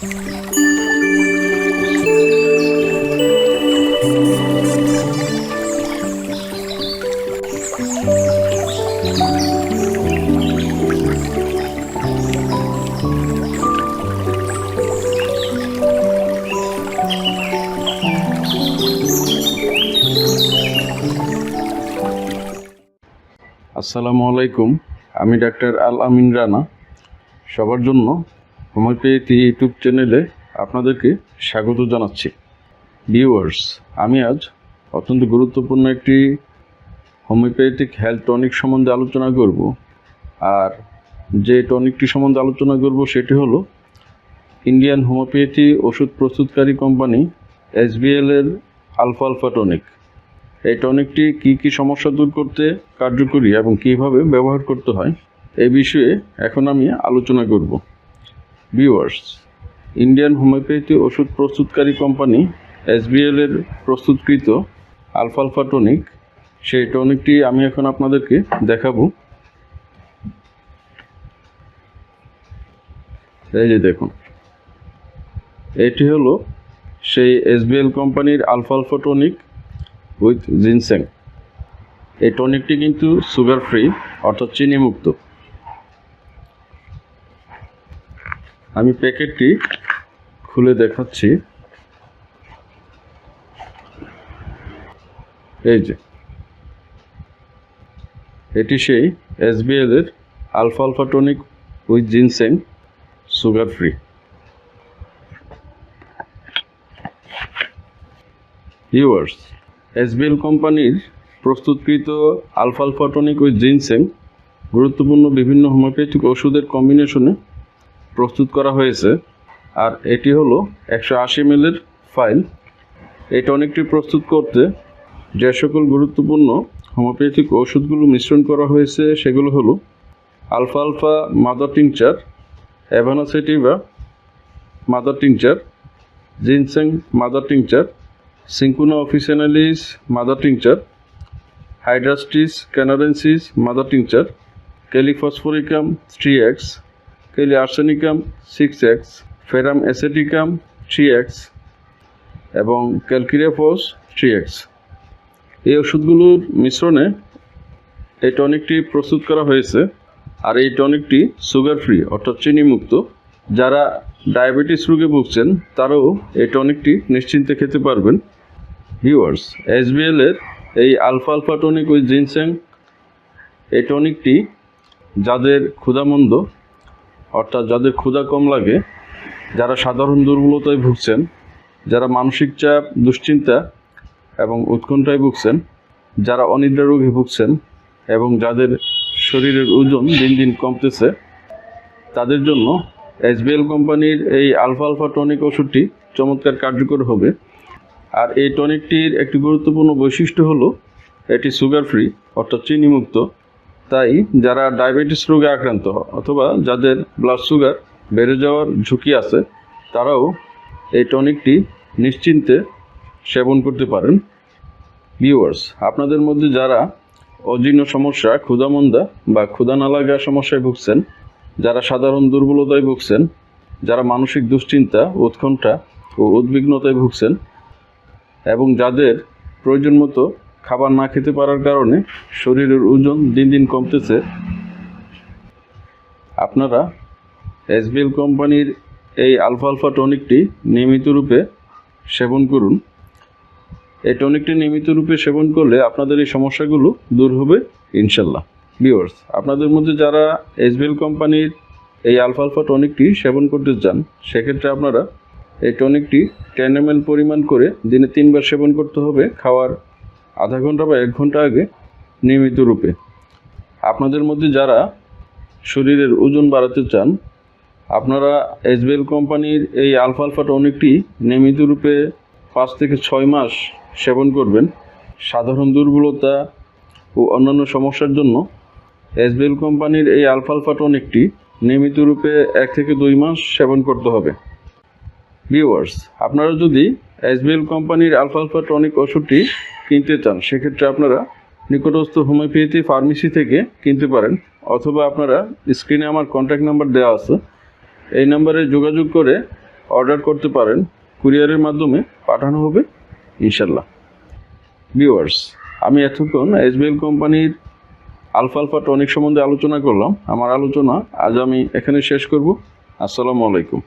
আসসালামু আলাইকুম। আমি ডাক্তার আল আমিন রানা। সবার জন্য হোমিওপ্যাথি ইউটিউব চ্যানেলে আপনাদেরকে স্বাগত জানাচ্ছি। ভিউয়ার্স আমি আজ অত্যন্ত গুরুত্বপূর্ণ একটি হোমিওপ্যাথিক হেলথ টনিক সম্বন্ধে আলোচনা করব। আর যে টনিকটি সম্বন্ধে আলোচনা করব সেটি হলো ইন্ডিয়ান হোমিওপ্যাথি ওষুধ প্রস্তুতকারী কোম্পানি এসবিএল এর আলফা আলফা টনিক এই টনিকটি কী কী সমস্যা দূর করতে কার্যকরী এবং কীভাবে ব্যবহার করতে হয় এই বিষয়ে এখন আমি আলোচনা করব। ভিউয়ার্স, ইন্ডিয়ান হোমিওপ্যাথি ওষুধ প্রস্তুতকারী কোম্পানি এসবিএল এর প্রস্তুতকৃত আলফা আলফা টনিক। সেই টনিকটি আমি এখন আপনাদেরকে দেখাবো। এই যে দেখুন, এটি হলো সেই এসবিএল কোম্পানির alpha alpha tonic with ginseng এই টনিকটি কিন্তু সুগার ফ্রি, অর্থাৎ চিনি আমি প্যাকেটটি খুলে দেখাচ্ছি। এই যে। এটি সেই এসবিএল এর alpha alpha tonic with ginseng sugar free viewers SBL কোম্পানির প্রস্তুতকৃত alpha alpha tonic with ginseng গুরুত্বপূর্ণ বিভিন্ন হোমিওপ্যাথিক ওষুধের কম্বিনেশনে প্রস্তুত করা হয়েছে। আর এটি হলো একশো আশি এর ফাইল। এই টনিকটি প্রস্তুত করতে যে সকল গুরুত্বপূর্ণ হোমিওপ্যাথিক ওষুধগুলো মিশ্রণ করা হয়েছে, সেগুলো হলো alpha alpha mother tincture avena sativa mother tincture ginseng mother tincture cinchona officinalis mother tincture hydrastis canadensis mother tincture kali phosphoricum three X kali arsenicum six X ferrum aceticum three X এবং calcarea phos three x এই ওষুধগুলোর মিশ্রণে এই টনিকটি প্রস্তুত করা হয়েছে আর এই টনিকটি sugar free অর্থাৎ চিনিমুক্ত। যারা ডায়াবেটিস রোগে ভুগছেন, তারাও এই টনিকটি নিশ্চিন্তে খেতে পারবেন। ভিউয়ার্স এসবিএল এর এই alpha alpha tonic with ginseng এই টনিকটি যাদের ক্ষুধামন্দ অর্থাৎ যাদের ক্ষুধা কম লাগে, যারা সাধারণ দুর্বলতায় ভুগছেন, যারা মানসিক চাপ, দুশ্চিন্তা এবং উৎকণ্ঠায় ভুগছেন, যারা অনিদ্রা রোগে ভুগছেন এবং যাদের শরীরের ওজন দিন দিন কমতেছে, তাদের জন্য এসবিএল কোম্পানির এই আলফা আলফা টনিক ওষুধটি চমৎকার কার্যকর হবে। আর এই টনিকটির একটি গুরুত্বপূর্ণ বৈশিষ্ট্য হলো, এটি সুগার ফ্রি, অর্থাৎ চিনিমুক্ত তাই যারা ডায়াবেটিস রোগে আক্রান্ত অথবা যাদের ব্লাড সুগার বেড়ে যাওয়ার ঝুঁকি আছে, তারাও এই টনিকটি নিশ্চিন্তে সেবন করতে পারেন। ভিউয়ার্স আপনাদের মধ্যে যারা অজীর্ণ সমস্যা, ক্ষুধামন্দা বা ক্ষুধা না লাগা সমস্যায় ভুগছেন, যারা সাধারণ দুর্বলতায় ভুগছেন, যারা মানসিক দুশ্চিন্তা, উৎকণ্ঠা ও উদ্বিগ্নতায় ভুগছেন এবং যাদের প্রয়োজন মতো খাবার না খেতে পারার কারণে শরীরের ওজন দিন দিন কমতেছে। আপনারা এসবিএল কোম্পানির এই আলফা আলফা টনিকটি নিয়মিত রূপে সেবন করুন। এই টনিকটি নিয়মিত রূপে সেবন করলে আপনাদের এই সমস্যাগুলো দূর হবে ইনশাল্লাহ। ভিউয়ার্স, আপনাদের মধ্যে যারা এসবিএল কোম্পানির এই আলফা আলফা টনিকটি সেবন করতে চান, সেক্ষেত্রে আপনারা এই টনিকটি টেন এম পরিমাণ করে দিনে তিনবার সেবন করতে হবে। খাওয়ার আধা ঘণ্টা বা এক ঘণ্টা আগে নিয়মিত রূপে। আপনাদের মধ্যে যারা শরীরের ওজন বাড়াতে চান, আপনারা এসবিএল কোম্পানির এই আলফা টনিকটি নিয়মিত রূপে পাঁচ থেকে ছয় মাস সেবন করবেন। সাধারণ দুর্বলতা ও অন্যান্য সমস্যার জন্য এসবিএল কোম্পানির এই আলফা আলফা টনিকটি নিয়মিত রূপে এক থেকে দুই মাস সেবন করতে হবে। ভিউয়ার্স, আপনারা যদি এসবিএল কোম্পানির আলফা আলফা টনিক ওষুধটি কিনতে চান, সেক্ষেত্রে আপনারা নিকটস্থ হোমিওপ্যাথি ফার্মেসি থেকে কিনতে পারেন। অথবা আপনারা স্ক্রিনে আমার কন্ট্যাক্ট নাম্বার দেওয়া আছে। এই নাম্বারে যোগাযোগ করে অর্ডার করতে পারেন। কুরিয়ারের মাধ্যমে পাঠানো হবে ইনশাল্লাহ ভিউয়ার্স আমি এতক্ষণ এসবিএল কোম্পানির আলফা আলফা টনিক সম্বন্ধে আলোচনা করলাম। আমার আলোচনা আজ আমি এখানে শেষ করব। আসসালামু আলাইকুম।